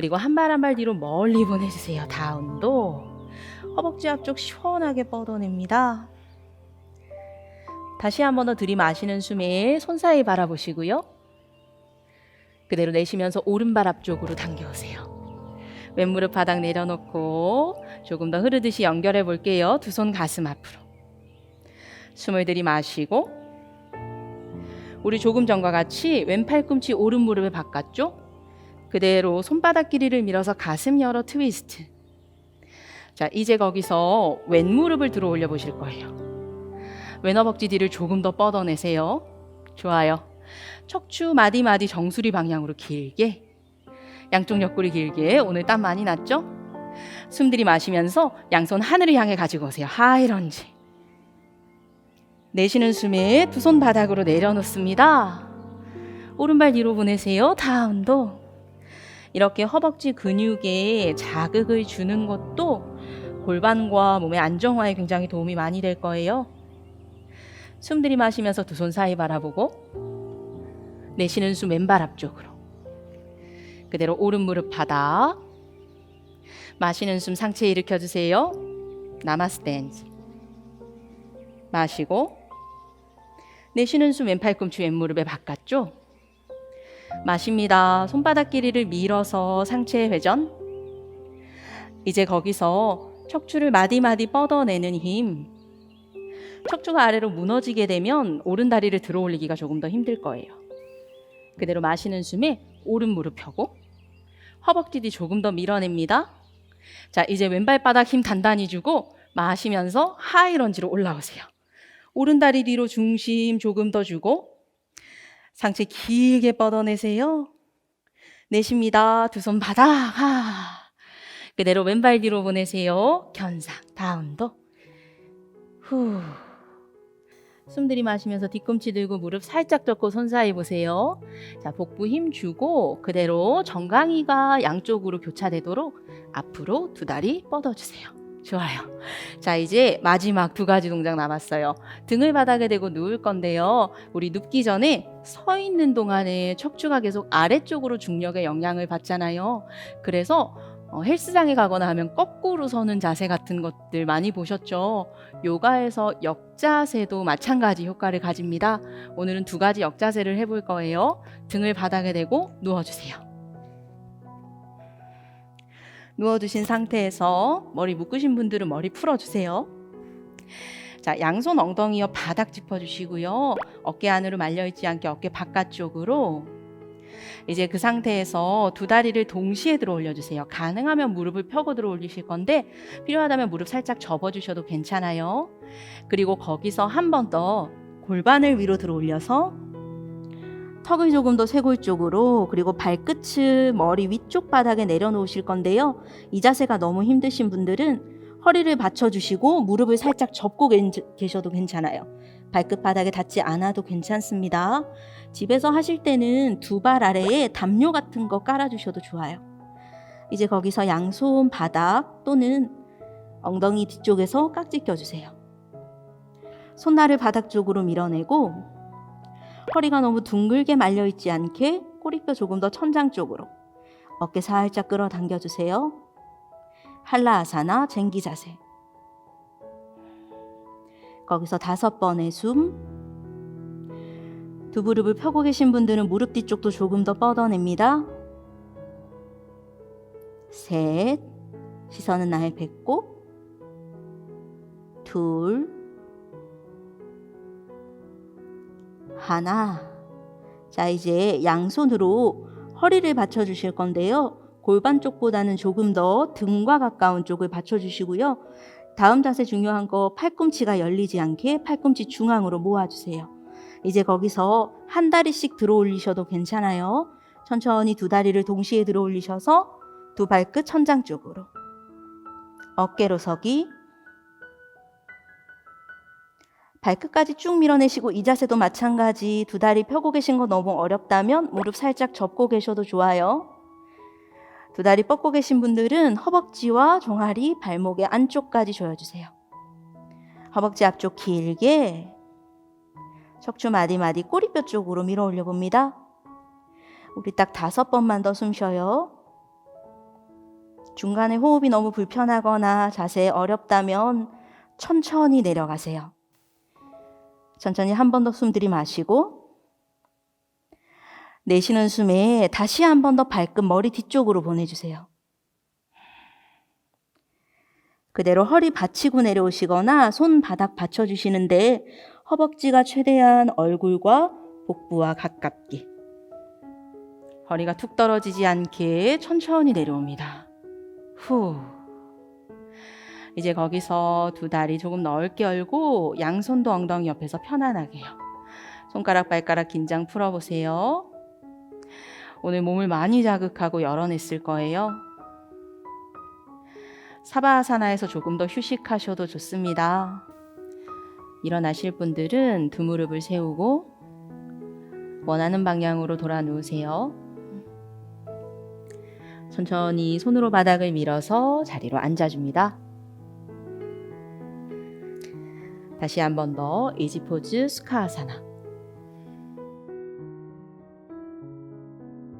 그리고 한 발 한 발 뒤로 멀리 보내주세요. 다운도. 허벅지 앞쪽 시원하게 뻗어냅니다. 다시 한 번 더 들이마시는 숨에 손 사이 바라보시고요. 그대로 내쉬면서 오른발 앞쪽으로 당겨오세요. 왼무릎 바닥 내려놓고 조금 더 흐르듯이 연결해 볼게요. 두 손 가슴 앞으로. 숨을 들이마시고 우리 조금 전과 같이 왼 팔꿈치 오른 무릎의 바깥쪽 그대로 손바닥 길이를 밀어서 가슴 열어 트위스트. 자, 이제 거기서 왼 무릎을 들어 올려 보실 거예요. 왼 허벅지 뒤를 조금 더 뻗어내세요. 좋아요. 척추 마디 마디 정수리 방향으로 길게 양쪽 옆구리 길게 오늘 땀 많이 났죠? 숨 들이마시면서 양손 하늘을 향해 가지고 오세요. 하이런지. 내쉬는 숨에 두 손 바닥으로 내려놓습니다. 오른발 뒤로 보내세요. 다운도. 이렇게 허벅지 근육에 자극을 주는 것도 골반과 몸의 안정화에 굉장히 도움이 많이 될 거예요. 숨 들이마시면서 두 손 사이 바라보고 내쉬는 숨 왼발 앞쪽으로. 그대로 오른 무릎 바닥. 마시는 숨 상체 일으켜 주세요. 나마스텐즈. 마시고 내쉬는 숨 왼팔꿈치 왼무릎의 바깥쪽. 마십니다. 손바닥 길이를 밀어서 상체 회전. 이제 거기서 척추를 마디마디 뻗어내는 힘. 척추가 아래로 무너지게 되면 오른 다리를 들어 올리기가 조금 더 힘들 거예요. 그대로 마시는 숨에 오른 무릎 펴고 허벅지 뒤 조금 더 밀어냅니다. 자, 이제 왼발 바닥 힘 단단히 주고 마시면서 하이런지로 올라오세요. 오른 다리 뒤로 중심 조금 더 주고 상체 길게 뻗어내세요. 내쉽니다. 두 손 바닥. 하. 그대로 왼발 뒤로 보내세요. 견상. 다운도. 후. 숨 들이마시면서 뒤꿈치 들고 무릎 살짝 접고 손 사이 보세요. 자, 복부 힘 주고 그대로 정강이가 양쪽으로 교차되도록 앞으로 두 다리 뻗어주세요. 좋아요. 자, 이제 마지막 두 가지 동작 남았어요. 등을 바닥에 대고 누울 건데요. 우리 눕기 전에 서 있는 동안에 척추가 계속 아래쪽으로 중력의 영향을 받잖아요. 그래서 어, 헬스장에 가거나 하면 거꾸로 서는 자세 같은 것들 많이 보셨죠? 요가에서 역자세도 마찬가지 효과를 가집니다. 오늘은 두 가지 역자세를 해볼 거예요. 등을 바닥에 대고 누워주세요. 누워주신 상태에서 머리 묶으신 분들은 머리 풀어주세요. 자, 양손 엉덩이와 바닥 짚어주시고요. 어깨 안으로 말려있지 않게 어깨 바깥쪽으로 이제 그 상태에서 두 다리를 동시에 들어 올려주세요. 가능하면 무릎을 펴고 들어 올리실 건데 필요하다면 무릎 살짝 접어주셔도 괜찮아요. 그리고 거기서 한 번 더 골반을 위로 들어 올려서 턱을 조금 더 쇄골 쪽으로 그리고 발끝을 머리 위쪽 바닥에 내려놓으실 건데요. 이 자세가 너무 힘드신 분들은 허리를 받쳐주시고 무릎을 살짝 접고 계셔도 괜찮아요. 발끝 바닥에 닿지 않아도 괜찮습니다. 집에서 하실 때는 두 발 아래에 담요 같은 거 깔아주셔도 좋아요. 이제 거기서 양손 바닥 또는 엉덩이 뒤쪽에서 깍지 껴주세요. 손날을 바닥 쪽으로 밀어내고 허리가 너무 둥글게 말려 있지 않게 꼬리뼈 조금 더 천장 쪽으로 어깨 살짝 끌어당겨 주세요. 한라아사나 쟁기 자세. 거기서 다섯 번의 숨. 두 무릎을 펴고 계신 분들은 무릎 뒤쪽도 조금 더 뻗어냅니다. 셋. 시선은 나의 배꼽. 둘. 하나. 자, 이제 양손으로 허리를 받쳐 주실 건데요. 골반 쪽보다는 조금 더 등과 가까운 쪽을 받쳐 주시고요. 다음 자세 중요한 거 팔꿈치가 열리지 않게 팔꿈치 중앙으로 모아 주세요. 이제 거기서 한 다리씩 들어 올리셔도 괜찮아요. 천천히 두 다리를 동시에 들어 올리셔서 두 발끝 천장 쪽으로. 어깨로 서기. 발끝까지 쭉 밀어내시고 이 자세도 마찬가지 두 다리 펴고 계신 거 너무 어렵다면 무릎 살짝 접고 계셔도 좋아요. 두 다리 뻗고 계신 분들은 허벅지와 종아리, 발목의 안쪽까지 조여주세요. 허벅지 앞쪽 길게 척추 마디마디 꼬리뼈 쪽으로 밀어 올려 봅니다. 우리 딱 다섯 번만 더 숨 쉬어요. 중간에 호흡이 너무 불편하거나 자세 어렵다면 천천히 내려가세요. 천천히 한 번 더 숨 들이마시고 내쉬는 숨에 다시 한 번 더 발끝 머리 뒤쪽으로 보내주세요. 그대로 허리 받치고 내려오시거나 손 바닥 받쳐주시는데 허벅지가 최대한 얼굴과 복부와 가깝게 허리가 툭 떨어지지 않게 천천히 내려옵니다. 후. 이제 거기서 두 다리 조금 넓게 열고 양손도 엉덩이 옆에서 편안하게요. 손가락 발가락 긴장 풀어보세요. 오늘 몸을 많이 자극하고 열어냈을 거예요. 사바아사나에서 조금 더 휴식하셔도 좋습니다. 일어나실 분들은 두 무릎을 세우고 원하는 방향으로 돌아 누우세요. 천천히 손으로 바닥을 밀어서 자리로 앉아줍니다. 다시 한 번 더 이지 포즈 스카아사나.